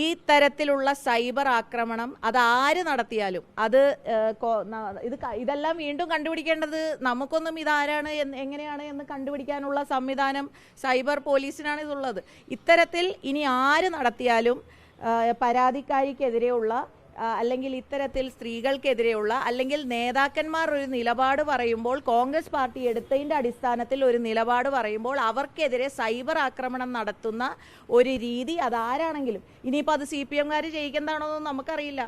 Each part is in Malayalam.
ഈ തരത്തിലുള്ള സൈബർ ആക്രമണം അത് ആര് നടത്തിയാലും അത് ഇത് ഇതെല്ലാം വീണ്ടും കണ്ടുപിടിക്കേണ്ടത് നമുക്കൊന്നും ഇതാരാണ് എങ്ങനെയാണ് എന്ന് കണ്ടുപിടിക്കാനുള്ള സംവിധാനം സൈബർ പോലീസിനാണ് ഇതുള്ളത്. ഇത്തരത്തിൽ ഇനി ആര് നടത്തിയാലും പരാതിക്കാരിക്കെതിരെയുള്ള അല്ലെങ്കിൽ ഇത്തരത്തിൽ സ്ത്രീകൾക്കെതിരെയുള്ള അല്ലെങ്കിൽ നേതാക്കന്മാർ ഒരു നിലപാട് പറയുമ്പോൾ കോൺഗ്രസ് പാർട്ടി എടുത്തതിന്റെ അടിസ്ഥാനത്തിൽ ഒരു നിലപാട് പറയുമ്പോൾ അവർക്കെതിരെ സൈബർ ആക്രമണം നടത്തുന്ന ഒരു രീതി അതാരാണെങ്കിലും. ഇനിയിപ്പോൾ അത് സി പി എംകാർ ചെയ്യിക്കുന്നതാണോ എന്ന് നമുക്കറിയില്ല.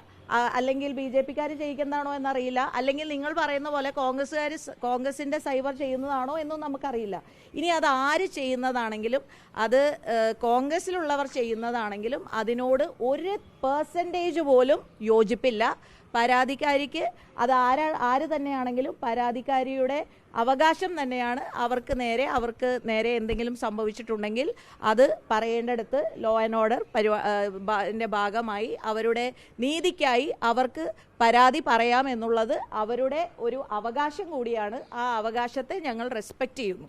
അല്ലെങ്കിൽ ബി ജെ പിക്കാർ ചെയ്യിക്കുന്നതാണോ എന്നറിയില്ല. അല്ലെങ്കിൽ നിങ്ങൾ പറയുന്ന പോലെ കോൺഗ്രസ്സുകാർ കോൺഗ്രസിന്റെ സൈബർ ചെയ്യുന്നതാണോ എന്നും നമുക്കറിയില്ല. ഇനി അത് ആര് ചെയ്യുന്നതാണെങ്കിലും അത് കോൺഗ്രസ്സിലുള്ളവർ ചെയ്യുന്നതാണെങ്കിലും അതിനോട് ഒരു പേഴ്സന്റേജ് പോലും യോജിപ്പില്ല. പരാതിക്കാരിക്ക് അത് ആരാ ആര് തന്നെയാണെങ്കിലും പരാതിക്കാരിയുടെ അവകാശം തന്നെയാണ്. അവർക്ക് നേരെ അവർക്ക് നേരെ എന്തെങ്കിലും സംഭവിച്ചിട്ടുണ്ടെങ്കിൽ അത് പറയേണ്ടടുത്ത് ലോ ആൻഡ് ഓർഡർ പരിപാടിന്റെ ഭാഗമായി അവരുടെ നീതിക്കായി അവർക്ക് പരാതി പറയാം എന്നുള്ളത് അവരുടെ ഒരു അവകാശം കൂടിയാണ്. ആ അവകാശത്തെ ഞങ്ങൾ റെസ്പെക്റ്റ് ചെയ്യുന്നു.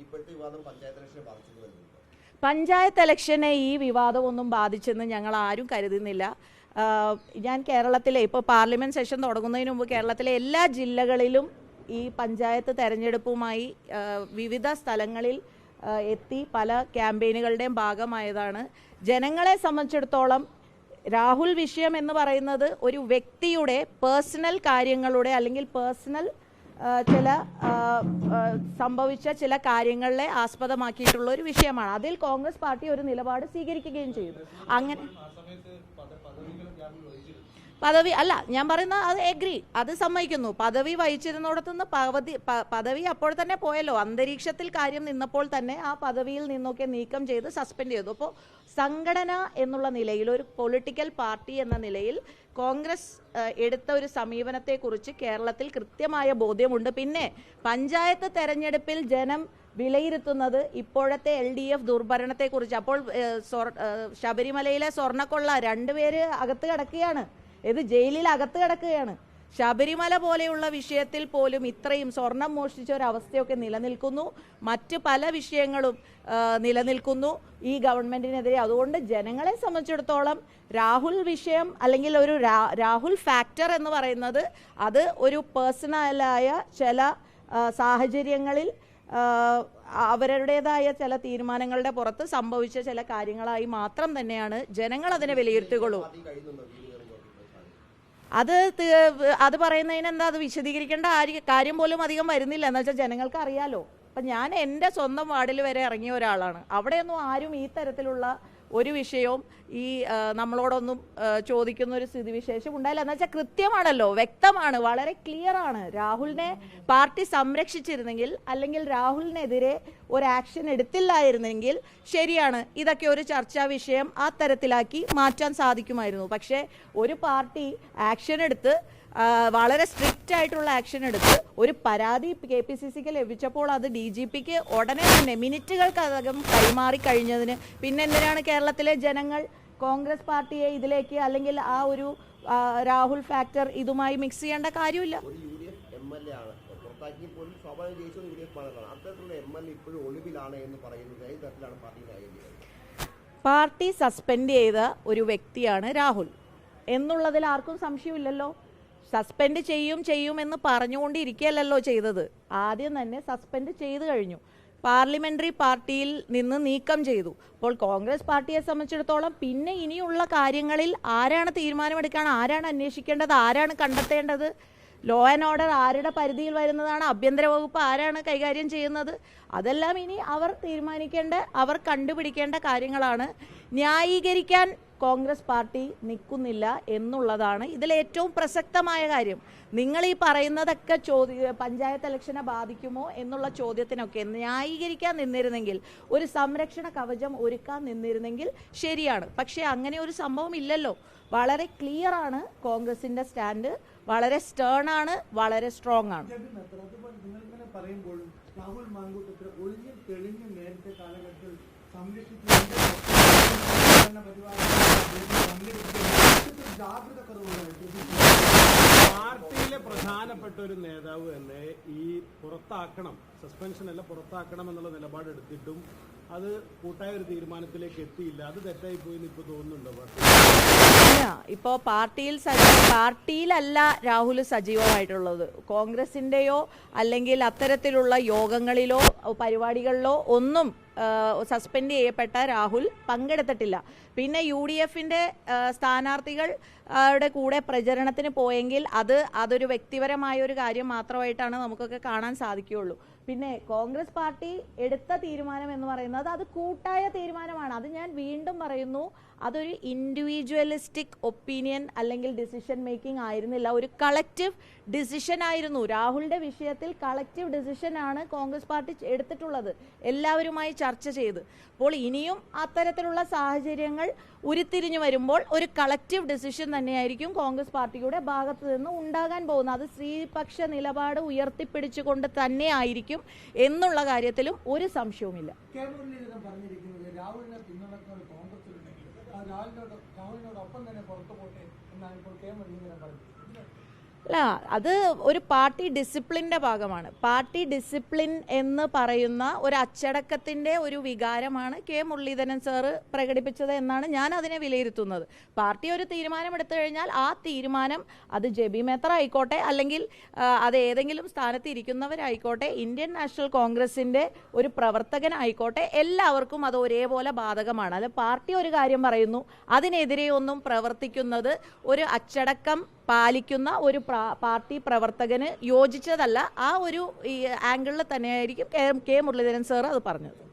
പഞ്ചായത്ത് ഇലക്ഷനെ ഈ വിവാദമൊന്നും ബാധിച്ചെന്ന് ഞങ്ങൾ ആരും കരുതുന്നില്ല. ഞാൻ കേരളത്തിലെ ഇപ്പോൾ പാർലമെന്റ് സെഷൻ തുടങ്ങുന്നതിന് മുമ്പ് കേരളത്തിലെ എല്ലാ ജില്ലകളിലും ഈ പഞ്ചായത്ത് തെരഞ്ഞെടുപ്പുമായി വിവിധ സ്ഥലങ്ങളിൽ എത്തി പല ക്യാമ്പയിനുകളുടെയും ഭാഗമായതാണ്. ജനങ്ങളെ സംബന്ധിച്ചിടത്തോളം രാഹുൽ വിഷയം എന്ന് പറയുന്നത് ഒരു വ്യക്തിയുടെ പേഴ്സണൽ കാര്യങ്ങളുടെ അല്ലെങ്കിൽ പേഴ്സണൽ ചില സംഭവിച്ച ചില കാര്യങ്ങളെ ആസ്പദമാക്കിയിട്ടുള്ള ഒരു വിഷയമാണ്. അതിൽ കോൺഗ്രസ് പാർട്ടി ഒരു നിലപാട് സ്വീകരിക്കുകയും ചെയ്തു. അങ്ങനെ പദവി അല്ല ഞാൻ പറയുന്ന അത് എഗ്രി അത് സമ്മതിക്കുന്നു. പദവി വഹിച്ചിരുന്നിടത്തുനിന്ന് പദവി പദവി അപ്പോൾ തന്നെ പോയല്ലോ. അന്തരീക്ഷത്തിൽ കാര്യം നിന്നപ്പോൾ തന്നെ ആ പദവിയിൽ നിന്നൊക്കെ നീക്കം ചെയ്ത് സസ്പെൻഡ് ചെയ്തു. അപ്പോൾ സംഘടന എന്നുള്ള നിലയിൽ ഒരു പൊളിറ്റിക്കൽ പാർട്ടി എന്ന നിലയിൽ കോൺഗ്രസ് എടുത്ത ഒരു സമീപനത്തെക്കുറിച്ച് കേരളത്തിൽ കൃത്യമായ ബോധ്യമുണ്ട്. പിന്നെ പഞ്ചായത്ത് തെരഞ്ഞെടുപ്പിൽ ജനം വിലയിരുത്തുന്നത് ഇപ്പോഴത്തെ എൽ ഡി എഫ് ദുർഭരണത്തെക്കുറിച്ച്. അപ്പോൾ ശബരിമലയിലെ സ്വർണക്കൊള്ള രണ്ടുപേര് അകത്ത് കിടക്കുകയാണ്. ഇത് ജയിലിൽ അകത്ത് കിടക്കുകയാണ്. ശബരിമല പോലെയുള്ള വിഷയത്തിൽ പോലും ഇത്രയും സ്വർണം മോഷ്ടിച്ച ഒരു അവസ്ഥയൊക്കെ നിലനിൽക്കുന്നു. മറ്റ് പല വിഷയങ്ങളും നിലനിൽക്കുന്നു ഈ ഗവൺമെന്റിനെതിരെ. അതുകൊണ്ട് ജനങ്ങളെ സംബന്ധിച്ചിടത്തോളം രാഹുൽ വിഷയം അല്ലെങ്കിൽ ഒരു രാഹുൽ ഫാക്ടർ എന്ന് പറയുന്നത് അത് ഒരു പേഴ്സണലായ ചില സാഹചര്യങ്ങളിൽ അവരുടേതായ ചില തീരുമാനങ്ങളുടെ പുറത്ത് സംഭവിച്ച ചില കാര്യങ്ങളായി മാത്രം തന്നെയാണ് ജനങ്ങൾ അതിനെ വിലയിരുത്തുകയുള്ളൂ. അത് അത് പറയുന്നതിന് എന്താ അത് വിശദീകരിക്കേണ്ട കാര്യം പോലും അധികം വരുന്നില്ല. എന്ന് വെച്ചാൽ ജനങ്ങൾക്ക് അറിയാലോ അപ്പം ഞാൻ എന്റെ സ്വന്തം വാർഡിൽ വരെ ഇറങ്ങിയ ഒരാളാണ്. അവിടെയൊന്നും ആരും ഈ തരത്തിലുള്ള ഒരു വിഷയവും ഈ നമ്മളോടൊന്നും ചോദിക്കുന്ന ഒരു സ്ഥിതിവിശേഷം ഉണ്ടായില്ല. എന്ന് വെച്ചാൽ കൃത്യമാണല്ലോ വ്യക്തമാണ് വളരെ ക്ലിയർ ആണ്. രാഹുലിനെ പാർട്ടി സംരക്ഷിച്ചിരുന്നെങ്കിൽ അല്ലെങ്കിൽ രാഹുലിനെതിരെ ഒരു ആക്ഷൻ എടുത്തില്ലായിരുന്നെങ്കിൽ ശരിയാണ് ഇതൊക്കെ ഒരു ചർച്ചാ വിഷയം ആ തരത്തിലാക്കി മാറ്റാൻ സാധിക്കുമായിരുന്നു. പക്ഷേ ഒരു പാർട്ടി ആക്ഷൻ എടുത്ത് വളരെ സ്ട്രിക്റ്റ് ആയിട്ടുള്ള ആക്ഷൻ എടുത്ത് ഒരു പരാതി കെ പി സി സിക്ക് ലഭിച്ചപ്പോൾ അത് ഡി ജി പിക്ക് ഉടനെ തന്നെ മിനിറ്റുകൾക്കകം കൈമാറി കഴിഞ്ഞതിന് പിന്നെ എന്തിനാണ് കേരളത്തിലെ ജനങ്ങൾ കോൺഗ്രസ് പാർട്ടിയെ ഇതിലേക്ക് അല്ലെങ്കിൽ ആ ഒരു രാഹുൽ ഫാക്ടർ ഇതുമായി മിക്സ് ചെയ്യേണ്ട കാര്യമില്ല. ഒരു U D F M L A ആണ്. പുറത്താക്കി പോലും സ്വാഭാവികം ജയിച്ചത് യു ഡി എഫ് ആണെന്നാണ് അത്തരത്തിലുള്ള എം എൽ എ ഇപ്പോഴും ഒളിവിലാണ് എന്ന് പറയുന്നത് ഏത് തരത്തിലാണ് പാർട്ടി പാർട്ടി സസ്പെൻഡ് ചെയ്ത ഒരു വ്യക്തിയാണ് രാഹുൽ. എന്നുള്ളതിൽ ആർക്കും സംശയമില്ലല്ലോ. സസ്പെൻഡ് ചെയ്യും ചെയ്യും എന്ന് പറഞ്ഞുകൊണ്ടിരിക്കുകയല്ലോ ചെയ്തത്. ആദ്യം തന്നെ സസ്പെൻഡ് ചെയ്തു കഴിഞ്ഞു. പാർലമെന്ററി പാർട്ടിയിൽ നിന്ന് നീക്കം ചെയ്തു. അപ്പോൾ കോൺഗ്രസ് പാർട്ടിയെ സംബന്ധിച്ചിടത്തോളം പിന്നെ ഇനിയുള്ള കാര്യങ്ങളിൽ ആരാണ് തീരുമാനമെടുക്കാൻ ആരാണ് അന്വേഷിക്കേണ്ടത് ആരാണ് കണ്ടെത്തേണ്ടത്? ലോ ആൻഡ് ഓർഡർ ആരുടെ പരിധിയിൽ വരുന്നതാണ്? ആഭ്യന്തര വകുപ്പ് ആരാണ് കൈകാര്യം ചെയ്യുന്നത്? അതെല്ലാം ഇനി അവർ തീരുമാനിക്കേണ്ട അവർ കണ്ടുപിടിക്കേണ്ട കാര്യങ്ങളാണ്. ന്യായീകരിക്കാൻ കോൺഗ്രസ് പാർട്ടി നിൽക്കുന്നില്ല എന്നുള്ളതാണ് ഇതിലേറ്റവും പ്രസക്തമായ കാര്യം. നിങ്ങൾ ഈ പറയുന്നതൊക്കെ ചോദ്യ പഞ്ചായത്ത് ഇലക്ഷനെ ബാധിക്കുമോ എന്നുള്ള ചോദ്യത്തിനൊക്കെ ന്യായീകരിക്കാൻ നിന്നിരുന്നെങ്കിൽ ഒരു സംരക്ഷണ കവചം ഒരുക്കാൻ നിന്നിരുന്നെങ്കിൽ ശരിയാണ്. പക്ഷേ അങ്ങനെ ഒരു സംഭവം ഇല്ലല്ലോ. വളരെ ക്ലിയർ ആണ് കോൺഗ്രസിന്റെ സ്റ്റാൻഡ് വളരെ സ്റ്റേൺ ആണ് വളരെ സ്ട്രോങ് ആണ് രാഹുൽ മാങ്കൂട്ടത്തിൽ ഒളിഞ്ഞും തെളിഞ്ഞും നേരത്തെ കാലഘട്ടത്തിൽ സംരക്ഷിച്ചുകൊണ്ട് പാർട്ടിയിലെ പ്രധാനപ്പെട്ട ഒരു നേതാവ് തന്നെ ഈ പുറത്താക്കണം സസ്പെൻഷൻ അല്ല പുറത്താക്കണം എന്നുള്ള നിലപാടെടുത്തിട്ടും അത് കൂട്ടായ ഒരു തീരുമാനത്തിലേക്ക് എത്തിയില്ല. അത് തെറ്റായി പോയി ഇപ്പൊ തോന്നുന്നുണ്ടോ ഇപ്പോ പാർട്ടിയിൽ പാർട്ടിയിലല്ല രാഹുൽ സജീവമായിട്ടുള്ളത്. കോൺഗ്രസിന്റെയോ അല്ലെങ്കിൽ അത്തരത്തിലുള്ള യോഗങ്ങളിലോ പരിപാടികളിലോ ഒന്നും സസ്പെൻഡ് ചെയ്യപ്പെട്ട രാഹുൽ പങ്കെടുത്തിട്ടില്ല. പിന്നെ യു ഡി എഫിന്റെ സ്ഥാനാർത്ഥികൾ കൂടെ പ്രചരണത്തിന് പോയെങ്കിൽ അത് അതൊരു വ്യക്തിപരമായ ഒരു കാര്യം മാത്രമായിട്ടാണ് നമുക്കൊക്കെ കാണാൻ സാധിക്കുകയുള്ളൂ. പിന്നെ കോൺഗ്രസ് പാർട്ടി എടുത്ത തീരുമാനം എന്ന് പറയുന്നത് അത് കൂട്ടായ തീരുമാനമാണ്. അത് ഞാൻ വീണ്ടും പറയുന്നു. അതൊരു ഇൻഡിവിജ്വലിസ്റ്റിക് ഒപ്പീനിയൻ അല്ലെങ്കിൽ ഡിസിഷൻ മേക്കിംഗ് ആയിരുന്നില്ല. ഒരു കളക്റ്റീവ് ഡിസിഷൻ ആയിരുന്നു. രാഹുലിന്റെ വിഷയത്തിൽ കളക്റ്റീവ് ഡിസിഷൻ ആണ് കോൺഗ്രസ് പാർട്ടി എടുത്തിട്ടുള്ളത്. എല്ലാവരുമായി ചർച്ച ചെയ്ത്. അപ്പോൾ ഇനിയും അത്തരത്തിലുള്ള സാഹചര്യങ്ങൾ ഉരുത്തിരിഞ്ഞു വരുമ്പോൾ ഒരു കളക്റ്റീവ് ഡിസിഷൻ തന്നെയായിരിക്കും കോൺഗ്രസ് പാർട്ടിയുടെ ഭാഗത്ത് നിന്ന് ഉണ്ടാകാൻ പോകുന്നത്. അത് സ്ത്രീപക്ഷ നിലപാട് ഉയർത്തിപ്പിടിച്ചുകൊണ്ട് തന്നെ ആയിരിക്കും എന്നുള്ള കാര്യത്തിലും ഒരു സംശയവുമില്ല. രാഹുലിനെ കോൺഗ്രസിലുണ്ടെങ്കിൽ ആ രാഹുലിനോട് രാഹുലിനോടൊപ്പം തന്നെ പുറത്തു പോട്ടെ എന്നാണ് ഇപ്പോൾ കെ മുരളീധരൻ പറഞ്ഞത് അല്ല അത് ഒരു പാർട്ടി ഡിസിപ്ലിന്റെ ഭാഗമാണ്. പാർട്ടി ഡിസിപ്ലിൻ എന്ന് പറയുന്ന ഒരു അച്ചടക്കത്തിന്റെ ഒരു വികാരമാണ് കെ മുരളീധരൻ സാറ് പ്രകടിപ്പിച്ചത് എന്നാണ് ഞാൻ അതിനെ വിലയിരുത്തുന്നത്. പാർട്ടി ഒരു തീരുമാനം എടുത്തു കഴിഞ്ഞാൽ ആ തീരുമാനം അത് ജെബി മേത്തർ ആയിക്കോട്ടെ അല്ലെങ്കിൽ അത് ഏതെങ്കിലും സ്ഥാനത്ത് ഇരിക്കുന്നവരായിക്കോട്ടെ ഇന്ത്യൻ നാഷണൽ കോൺഗ്രസിന്റെ ഒരു പ്രവർത്തകനായിക്കോട്ടെ എല്ലാവർക്കും അത് ഒരേപോലെ ബാധകമാണ്. അത് പാർട്ടി ഒരു കാര്യം പറയുന്നു അതിനെതിരെ ഒന്നും പ്രവർത്തിക്കുന്നത് ഒരു അച്ചടക്കം പാലിക്കുന്ന ഒരു പാർട്ടി പ്രവർത്തകന് യോജിച്ചതല്ല ആ ഒരു ആംഗിളിൽ തന്നെയായിരിക്കും കെ മുരളീധരൻ സാർ അത് പറഞ്ഞത്.